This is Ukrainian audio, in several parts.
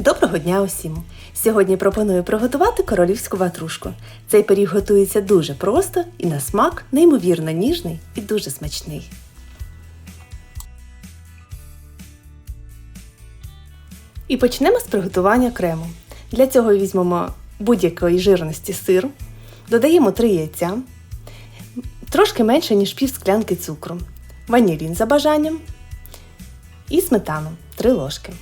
Доброго дня усім! Сьогодні пропоную приготувати королівську ватрушку. Цей пиріг готується дуже просто і на смак неймовірно ніжний і дуже смачний. І почнемо з приготування крему. Для цього візьмемо будь-якої жирності сир, додаємо 3 яйця, трошки менше, ніж пів склянки цукру, ванілін за бажанням і сметану 3 ложки.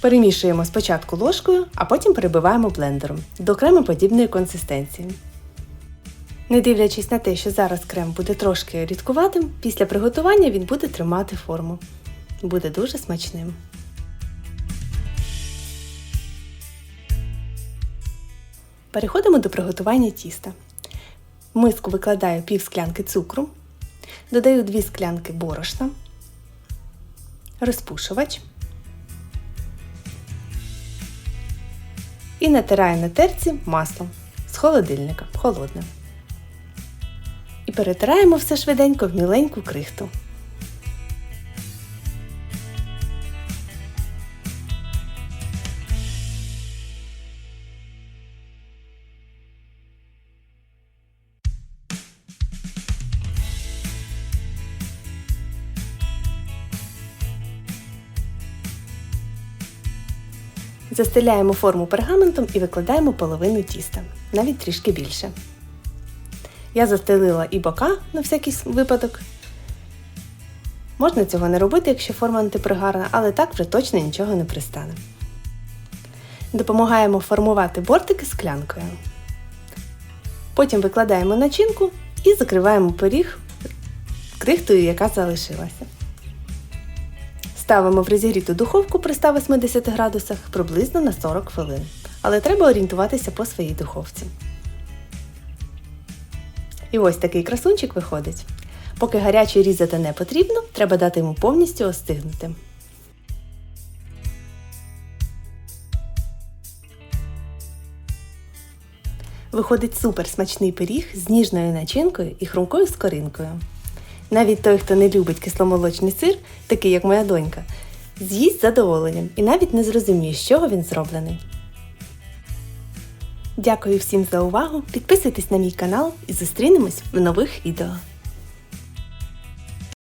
Перемішуємо спочатку ложкою, а потім перебиваємо блендером до кремоподібної консистенції. Не дивлячись на те, що зараз крем буде трошки рідкуватим, після приготування він буде тримати форму. Буде дуже смачним. Переходимо до приготування тіста. В миску викладаю пів склянки цукру, додаю 2 склянки борошна, розпушувач і натираю на терці маслом з холодильника холодним. І перетираємо все швиденько в міленьку крихту. Застеляємо форму пергаментом і викладаємо половину тіста, навіть трішки більше. Я застелила і бока на всякий випадок. Можна цього не робити, якщо форма антипригарна, але так вже точно нічого не пристане. Допомагаємо формувати бортики склянкою. Потім викладаємо начинку і закриваємо пиріг крихтою, яка залишилася. Ставимо в розігріту духовку при 180 градусах приблизно на 40 хвилин. Але треба орієнтуватися по своїй духовці. І ось такий красунчик виходить. Поки гарячий різати не потрібно, треба дати йому повністю остигнути. Виходить супер смачний пиріг з ніжною начинкою і хрумкою скоринкою. Навіть той, хто не любить кисломолочний сир, такий як моя донька, з'їсть задоволенням і навіть не зрозуміє, з чого він зроблений. Дякую всім за увагу! Підписуйтесь на мій канал і зустрінемось в нових відео.